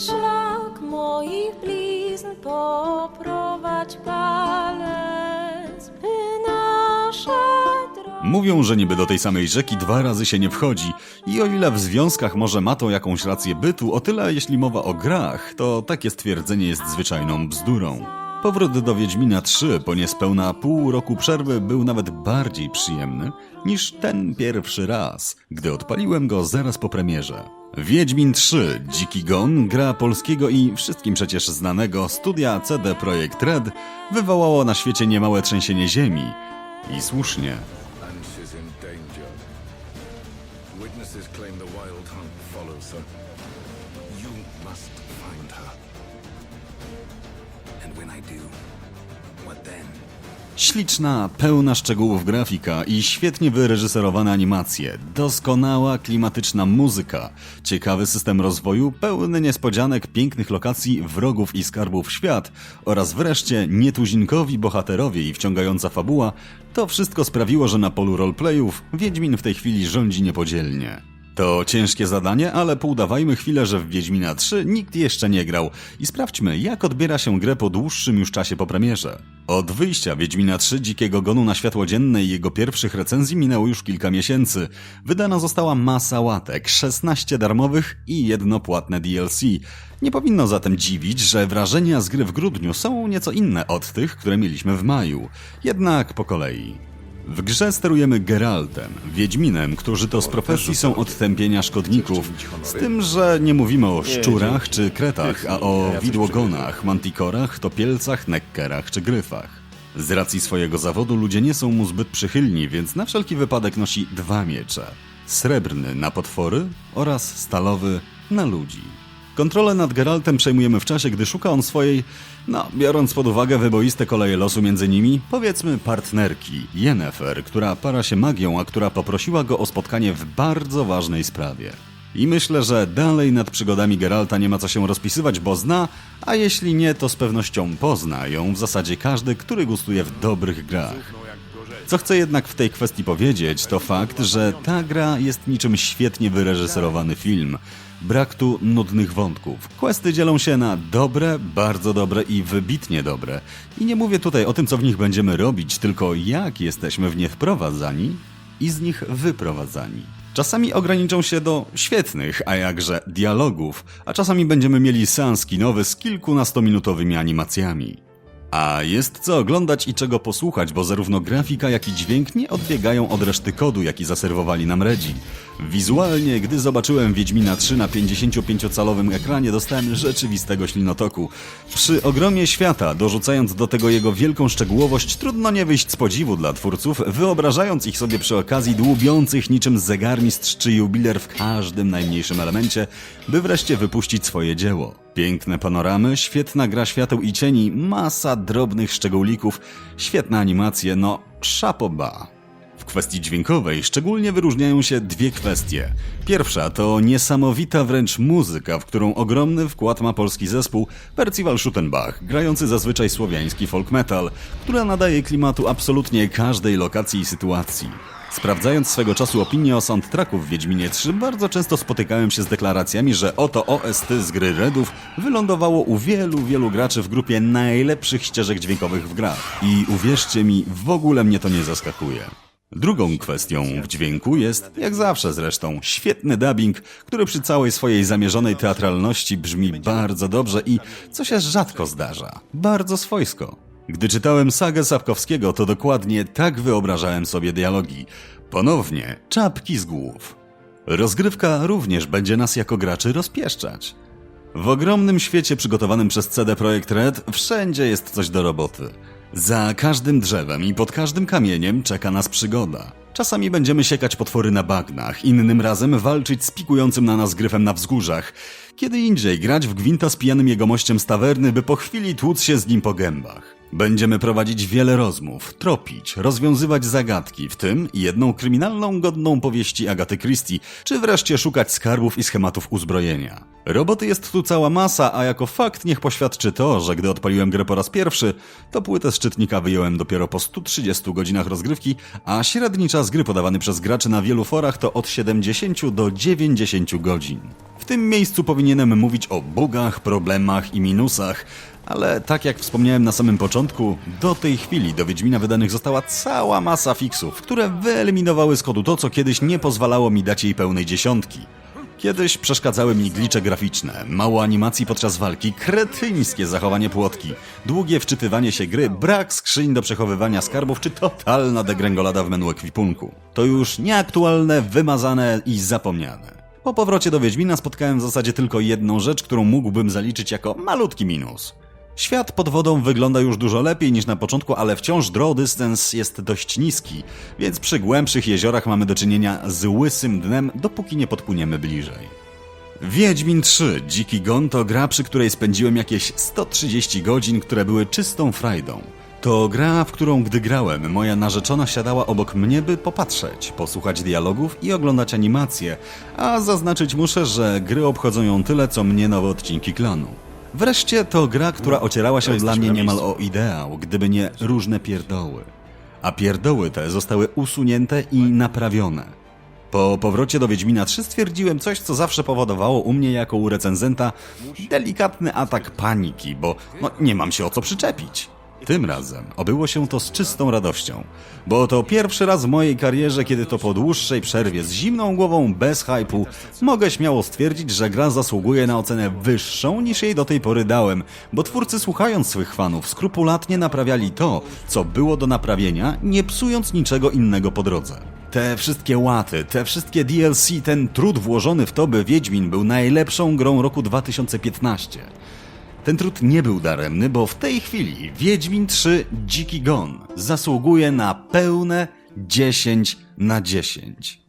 szlak moich blizn poprowadź palec, by nasza. Mówią, że niby do tej samej rzeki dwa razy się nie wchodzi i o ile w związkach może ma to jakąś rację bytu, o tyle jeśli mowa o grach, to takie stwierdzenie jest zwyczajną bzdurą. Powrót do Wiedźmina 3 po niespełna pół roku przerwy był nawet bardziej przyjemny niż ten pierwszy raz, gdy odpaliłem go zaraz po premierze. Wiedźmin 3 Dziki Gon, gra polskiego i wszystkim przecież znanego studia CD Projekt Red, wywołało na świecie niemałe trzęsienie ziemi. I słusznie. and when I do, what then? Śliczna, pełna szczegółów grafika i świetnie wyreżyserowane animacje, doskonała klimatyczna muzyka, ciekawy system rozwoju, pełny niespodzianek, pięknych lokacji, wrogów i skarbów świat oraz wreszcie nietuzinkowi bohaterowie i wciągająca fabuła, to wszystko sprawiło, że na polu roleplayów Wiedźmin w tej chwili rządzi niepodzielnie. To ciężkie zadanie, ale poudawajmy chwilę, że w Wiedźmina 3 nikt jeszcze nie grał i sprawdźmy, jak odbiera się grę po dłuższym już czasie po premierze. Od wyjścia Wiedźmina 3 Dzikiego Gonu na światło dzienne i jego pierwszych recenzji minęło już kilka miesięcy. Wydana została masa łatek, 16 darmowych i jedno płatne DLC. Nie powinno zatem dziwić, że wrażenia z gry w grudniu są nieco inne od tych, które mieliśmy w maju. Jednak po kolei. W grze sterujemy Geraltem, Wiedźminem, którzy to z profesji są od tępienia szkodników. Z tym, że nie mówimy o szczurach czy kretach, a o widłogonach, mantikorach, topielcach, nekkerach czy gryfach. Z racji swojego zawodu ludzie nie są mu zbyt przychylni, więc na wszelki wypadek nosi dwa miecze. Srebrny na potwory oraz stalowy na ludzi. Kontrolę nad Geraltem przejmujemy w czasie, gdy szuka on swojej, no, biorąc pod uwagę wyboiste koleje losu między nimi, powiedzmy partnerki, Yennefer, która para się magią, a która poprosiła go o spotkanie w bardzo ważnej sprawie. I myślę, że dalej nad przygodami Geralta nie ma co się rozpisywać, bo zna, a jeśli nie, to z pewnością pozna ją w zasadzie każdy, który gustuje w dobrych grach. Co chcę jednak w tej kwestii powiedzieć, to fakt, że ta gra jest niczym świetnie wyreżyserowany film. Brak tu nudnych wątków. Questy dzielą się na dobre, bardzo dobre i wybitnie dobre. I nie mówię tutaj o tym, co w nich będziemy robić, tylko jak jesteśmy w nie wprowadzani i z nich wyprowadzani. Czasami ograniczą się do świetnych, a jakże dialogów, a czasami będziemy mieli seans kinowy z kilkunastominutowymi animacjami. A jest co oglądać i czego posłuchać, bo zarówno grafika, jak i dźwięk nie odbiegają od reszty kodu, jaki zaserwowali nam Redzi. Wizualnie, gdy zobaczyłem Wiedźmina 3 na 55-calowym ekranie, dostałem rzeczywistego ślinotoku. Przy ogromie świata, dorzucając do tego jego wielką szczegółowość, trudno nie wyjść z podziwu dla twórców, wyobrażając ich sobie przy okazji dłubiących niczym zegarmistrz czy jubiler w każdym najmniejszym elemencie, by wreszcie wypuścić swoje dzieło. Piękne panoramy, świetna gra świateł i cieni, masa drobnych szczególików, świetne animacje, no szapoba. W kwestii dźwiękowej szczególnie wyróżniają się dwie kwestie. Pierwsza to niesamowita wręcz muzyka, w którą ogromny wkład ma polski zespół Percival Schuttenbach, grający zazwyczaj słowiański folk metal, która nadaje klimatu absolutnie każdej lokacji i sytuacji. Sprawdzając swego czasu opinie o soundtracku w Wiedźminie 3, bardzo często spotykałem się z deklaracjami, że oto OST z gry Redów wylądowało u wielu, wielu graczy w grupie najlepszych ścieżek dźwiękowych w grach. I uwierzcie mi, w ogóle mnie to nie zaskakuje. Drugą kwestią w dźwięku jest, jak zawsze zresztą, świetny dubbing, który przy całej swojej zamierzonej teatralności brzmi bardzo dobrze i, co się rzadko zdarza, bardzo swojsko. Gdy czytałem sagę Sapkowskiego, to dokładnie tak wyobrażałem sobie dialogi. Ponownie, czapki z głów. Rozgrywka również będzie nas jako graczy rozpieszczać. W ogromnym świecie przygotowanym przez CD Projekt Red wszędzie jest coś do roboty. Za każdym drzewem i pod każdym kamieniem czeka nas przygoda. Czasami będziemy siekać potwory na bagnach, innym razem walczyć z pikującym na nas gryfem na wzgórzach. Kiedy indziej grać w gwinta z pijanym jegomościem z tawerny, by po chwili tłuc się z nim po gębach. Będziemy prowadzić wiele rozmów, tropić, rozwiązywać zagadki, w tym jedną kryminalną godną powieści Agaty Christie, czy wreszcie szukać skarbów i schematów uzbrojenia. Roboty jest tu cała masa, a jako fakt niech poświadczy to, że gdy odpaliłem grę po raz pierwszy, to płytę z czytnika wyjąłem dopiero po 130 godzinach rozgrywki, a średni czas gry podawany przez graczy na wielu forach to od 70 do 90 godzin. Tym miejscu powinienem mówić o bugach, problemach i minusach, ale tak jak wspomniałem na samym początku, do tej chwili do Wiedźmina wydanych została cała masa fixów, które wyeliminowały z kodu to, co kiedyś nie pozwalało mi dać jej pełnej dziesiątki. Kiedyś przeszkadzały mi glicze graficzne, mało animacji podczas walki, kretyńskie zachowanie płotki, długie wczytywanie się gry, brak skrzyń do przechowywania skarbów czy totalna degrengolada w menu ekwipunku. To już nieaktualne, wymazane i zapomniane. Po powrocie do Wiedźmina spotkałem w zasadzie tylko jedną rzecz, którą mógłbym zaliczyć jako malutki minus. Świat pod wodą wygląda już dużo lepiej niż na początku, ale wciąż draw dystance jest dość niski, więc przy głębszych jeziorach mamy do czynienia z łysym dnem, dopóki nie podpłyniemy bliżej. Wiedźmin 3 Dziki Gon to gra, przy której spędziłem jakieś 130 godzin, które były czystą frajdą. To gra, w którą gdy grałem, moja narzeczona siadała obok mnie, by popatrzeć, posłuchać dialogów i oglądać animacje, a zaznaczyć muszę, że gry obchodzą ją tyle, co mnie nowe odcinki klanu. Wreszcie to gra, która ocierała się dla mnie niemal o ideał, gdyby nie różne pierdoły. A pierdoły te zostały usunięte i naprawione. Po powrocie do Wiedźmina 3 stwierdziłem coś, co zawsze powodowało u mnie jako u recenzenta delikatny atak paniki, bo no, nie mam się o co przyczepić. Tym razem obyło się to z czystą radością, bo to pierwszy raz w mojej karierze, kiedy to po dłuższej przerwie z zimną głową, bez hypu, mogę śmiało stwierdzić, że gra zasługuje na ocenę wyższą niż jej do tej pory dałem, bo twórcy słuchając swych fanów skrupulatnie naprawiali to, co było do naprawienia, nie psując niczego innego po drodze. Te wszystkie łaty, te wszystkie DLC, ten trud włożony w to, by Wiedźmin był najlepszą grą roku 2015. Ten trud nie był daremny, bo w tej chwili Wiedźmin 3 Dziki Gon zasługuje na pełne 10 na 10.